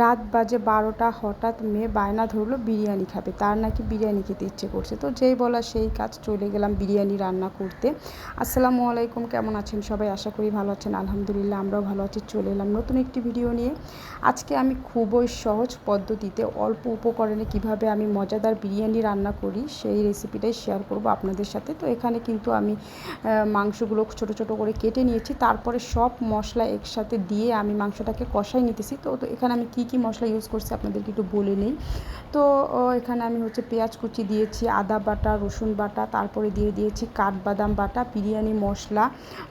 রাত বাজে বারোটা, হঠাৎ মেয়ে বায়না ধরলো, বিরিয়ানি খাবে। তার নাকি বিরিয়ানি খেতে ইচ্ছে করছে। তো যেই বলা সেই কাজ, চলে গেলাম বিরিয়ানি রান্না করতে। আসসালামু আলাইকুম, কেমন আছেন সবাই? আশা করি ভালো আছেন। আলহামদুলিল্লাহ, আমরাও ভালো আছি। চলে এলাম নতুন একটি ভিডিও নিয়ে। আজকে আমি খুবই সহজ পদ্ধতিতে অল্প উপকরণে কীভাবে আমি মজাদার বিরিয়ানি রান্না করি, সেই রেসিপিটাই শেয়ার করব আপনাদের সাথে। তো এখানে কিন্তু আমি মাংসগুলো ছোট ছোট করে কেটে নিয়েছি। তারপরে সব মশলা একসাথে দিয়ে আমি মাংসটাকে কষাই নিতেছি। তো তো এখানে আমি কী কী কী মশলা ইউজ করছি আপনাদেরকে একটু বলে নিই। তো এখানে আমি হচ্ছে পেঁয়াজ কুচি দিয়েছি, আদা বাটা, রসুন বাটা, তারপরে দিয়ে দিয়েছি কাঠবাদাম বাটা, বিরিয়ানি মশলা,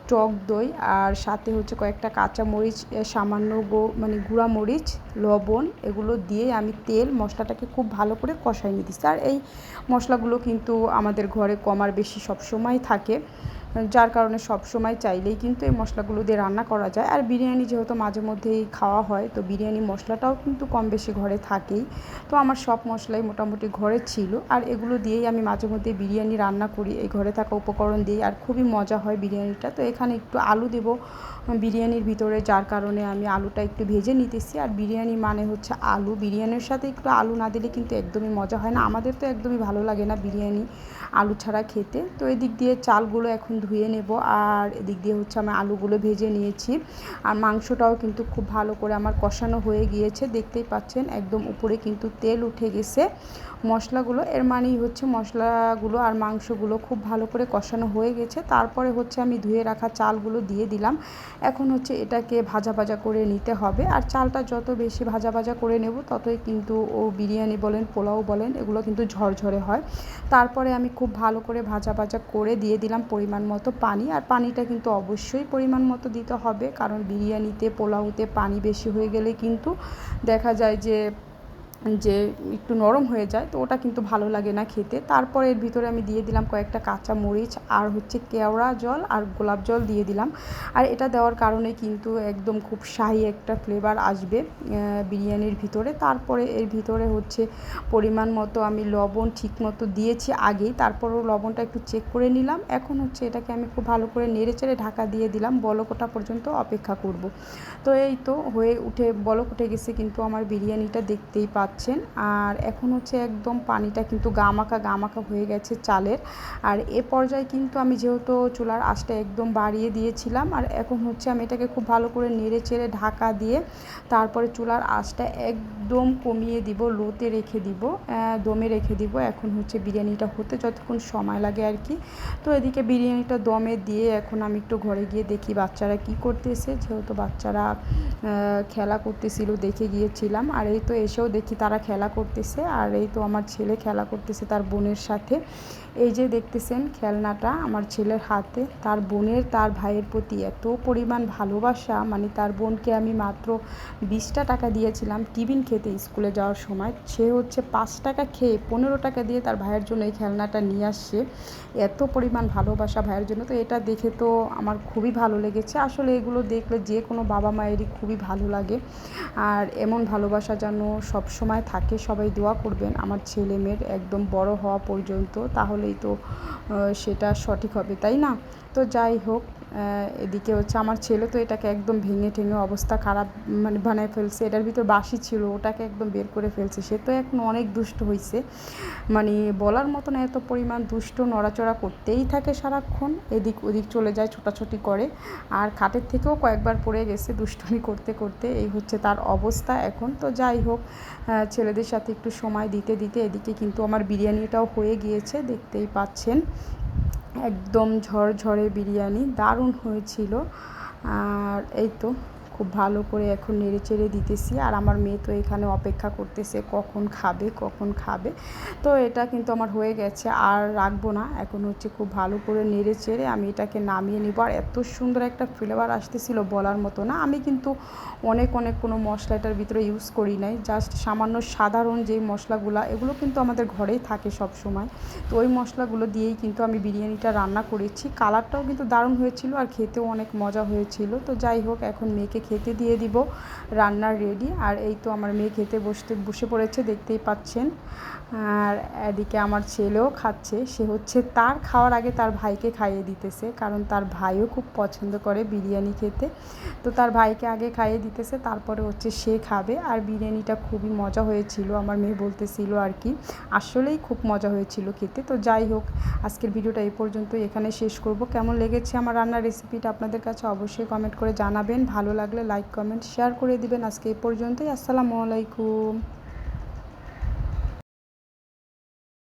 টক দই, আর সাথে হচ্ছে কয়েকটা কাঁচা মরিচ সামান্য গো মানে গুঁড়া মরিচ, লবণ, এগুলো দিয়ে আমি তেল, মশলাটাকে খুব ভালো করে কষাই নিতেছি আর এই মশলাগুলো কিন্তু আমাদের ঘরে কমার বেশি সবসময় থাকে। যার কারণে সব সময় চাইলেই কিন্তু এই মশলাগুলো দিয়ে রান্না করা যায়। আর বিরিয়ানি যেহেতু মাঝে মধ্যেই খাওয়া হয়, তো বিরিয়ানি মশলাটাও কিন্তু কম বেশি ঘরে থাকেই। তো আমার সব মশলাই মোটামুটি ঘরে ছিল। আর এগুলো দিয়েই আমি মাঝে মধ্যে বিরিয়ানি রান্না করি। এই ঘরে থাকা উপকরণ দিয়ে আর খুবই মজা হয় বিরিয়ানিটা। তো এখানে একটু আলু দেব বিরিয়ানির ভিতরে, যার কারণে আমি আলুটা একটু ভেজে নিতেছি। আর বিরিয়ানি মানে হচ্ছে আলু। বিরিয়ানির সাথে একটু আলু না দিলে কিন্তু একদমই মজা হয় না। আমাদের তো একদমই ভালো লাগে না বিরিয়ানি আলু ছাড়া খেতে। তো এদিক দিয়ে চালগুলো এখন ধুয়ে নেব আর এদিক দিয়ে হচ্ছে আমি আলুগুলো ভেজে নিয়েছি। আর মাংসটাও কিন্তু খুব ভালো করে আমার কষানো হয়ে গিয়েছে, দেখতেই পাচ্ছেন একদম উপরে কিন্তু তেল উঠে গেছে। মশলাগুলো, এর মানেই হচ্ছে মশলাগুলো আর মাংসগুলো খুব ভালো করে কষানো হয়ে গেছে। তারপরে হচ্ছে আমি ধুয়ে রাখা চালগুলো দিয়ে দিলাম। এখন হচ্ছে এটাকে ভাজা ভাজা করে নিতে হবে। আর চালটা যত বেশি ভাজা ভাজা করে নেব, ততই কিন্তু ও বিরিয়ানি বলেন, পোলাও বলেন, এগুলো কিন্তু ঝরঝরে হয়। তারপরে আমি খুব ভালো করে ভাজা ভাজা করে দিয়ে দিলাম পরিমাণ মতো পানি, আর পানিটা কিন্তু অবশ্যই পরিমাণ মতো দিতে হবে। কারণ বিরিয়ানিতে, পোলাওতে পানি বেশি হয়ে গেলে কিন্তু দেখা যায় যে যে একটু নরম হয়ে যায়, তো ওটা কিন্তু ভালো লাগে না খেতে। তারপরে এর ভিতরে আমি দিয়ে দিলাম কয়েকটা কাঁচা মরিচ আর হচ্ছে কেওড়া জল আর গোলাপ জল দিয়ে দিলাম। আর এটা দেওয়ার কারণে কিন্তু একদম খুব শাহি একটা ফ্লেভার আসবে বিরিয়ানির ভিতরে। তারপরে এর ভিতরে হচ্ছে পরিমাণ মতো আমি লবণ ঠিক মতো দিয়েছি আগেই। তারপরেও লবণটা একটু চেক করে নিলাম। এখন হচ্ছে এটাকে আমি খুব ভালো করে নেড়ে চেড়ে ঢাকা দিয়ে দিলাম। বলকোটা পর্যন্ত অপেক্ষা করব। তো এই তো হয়ে উঠে, বলক উঠে গেছে কিন্তু আমার বিরিয়ানিটা দেখতেই পাচ্ছি। পাচ্ছেন আর এখন হচ্ছে একদম পানিটা কিন্তু গামাকা গামাকা হয়ে গেছে চালের। আর এ পর্যায়ে কিন্তু আমি যেহেতু চুলার আঁচটা একদম বাড়িয়ে দিয়েছিলাম, আর এখন হচ্ছে আমি এটাকে খুব ভালো করে নেড়ে চেড়ে ঢাকা দিয়ে তারপরে চুলার আঁচটা একদম কমিয়ে দিব, লোতে রেখে দিব দমে রেখে দিব। এখন হচ্ছে বিরিয়ানিটা হতে যতক্ষণ সময় লাগে আর কি। তো এদিকে বিরিয়ানিটা দমে দিয়ে এখন আমি একটু ঘরে গিয়ে দেখি বাচ্চারা কি করতেছে। যেহেতু বাচ্চারা খেলা করতেছিল দেখে গিয়েছিলাম। আর এই তো এসেও দেখি তারা খেলা করতেছে আর এই তো আমার ছেলে খেলা করতেছে তার বোনের সাথে। এই যে দেখতেছেন খেলনাটা আমার ছেলের হাতে, তার বোনের, তার ভাইয়ের প্রতি এত পরিমাণ ভালোবাসা মানে তার বোনকে আমি মাত্র বিশটা টাকা দিয়েছিলাম টিফিন খেতে স্কুলে যাওয়ার সময়। সে হচ্ছে পাঁচ টাকা খেয়ে পনেরো টাকা দিয়ে তার ভাইয়ের জন্য এই খেলনাটা নিয়ে আসছে। এত পরিমাণ ভালোবাসা ভাইয়ের জন্য, তো এটা দেখে তো আমার খুবই ভালো লেগেছে। আসলে এগুলো দেখলে যে কোনো বাবা মায়েরই খুবই ভালো লাগে। আর এমন ভালোবাসা যেন সবসময় থাকে, সবাই দোয়া করবেন। আমার ছেলে মেয়ের একদম বড় হওয়া পর্যন্ত তাহলেই তো সেটা সঠিক হবে, তাই না? তো যাই হোক এদিকে হচ্ছে আমার ছেলে তো এটাকে একদম ভেঙে ঠেঙে অবস্থা খারাপ মানে বানায় ফেলছে। এটার ভিতর বাসি ছিল, ওটাকে একদম বের করে ফেলছে। সে তো এখন অনেক দুষ্ট হয়েছে মানে বলার মতন এত পরিমাণ দুষ্ট, নড়াচড়া করতেই থাকে সারাক্ষণ। এদিক ওদিক চলে যায়, ছোটাছুটি করে। আর খাটের থেকেও কয়েকবার পড়ে গেছে দুষ্টুমি করতে করতে। এই হচ্ছে তার অবস্থা এখন। তো যাই হোক ছেলেদের সাথে একটু সময় দিতে দিতে এদিকে কিন্তু আমার বিরিয়ানিটাও হয়ে গিয়েছে, দেখতেই পাচ্ছেন। একদম ঝরঝরে বিরিয়ানি দারুণ হয়েছিল। আর এই তো খুব ভালো করে এখন নেড়ে চেড়ে দিতেছি। আর আমার মেয়ে তো এখানে অপেক্ষা করতেছে কখন খাবে কখন খাবে। তো এটা কিন্তু আমার হয়ে গেছে, আর রাখব না। এখন হচ্ছে খুব ভালো করে নেড়ে চেড়ে আমি এটাকে নামিয়ে নিব। আর এত সুন্দর একটা ফ্লেভার আসতেছিল বলার মতো না। আমি কিন্তু অনেক অনেক কোনো মশলা এটার ভিতরে ইউজ করি নাই। জাস্ট সামান্য সাধারণ যেই মশলাগুলো, এগুলো কিন্তু আমাদের ঘরেই থাকে সব সময় তো ওই মশলাগুলো দিয়েই কিন্তু আমি বিরিয়ানিটা রান্না করেছি। কালারটাও কিন্তু দারুণ হয়েছিল আর খেতেও অনেক মজা হয়েছিল। তো যাই হোক, এখন মেয়েকে খেতে দিয়ে দিব। রান্নার রেডি আর এই তো আমার মেয়ে খেতে বসতে, বসে পড়েছে, দেখতেই পাচ্ছেন। আর এদিকে আমার ছেলেও খাচ্ছে। সে হচ্ছে তার খাওয়ার আগে তার ভাইকে খাইয়ে দিতেছে, কারণ তার ভাইও খুব পছন্দ করে বিরিয়ানি খেতে। তো তার ভাইকে আগে খাইয়ে দিতেছে, তারপরে হচ্ছে সে খাবে। আর বিরিয়ানিটা খুবই মজা হয়েছিল, আমার মেয়ে বলতেছিল আর কি। আসলেই খুব মজা হয়েছিল খেতে। তো যাই হোক, আজকের ভিডিওটা এই পর্যন্ত এখানে শেষ করব। কেমন লেগেছে আমার রান্নার রেসিপিটা আপনাদের কাছে অবশ্যই কমেন্ট করে জানাবেন। ভালো লাগলে লাইক, কমেন্ট, শেয়ার করে দিবেন। আজকে এই পর্যন্তই, আসসালামু আলাইকুম।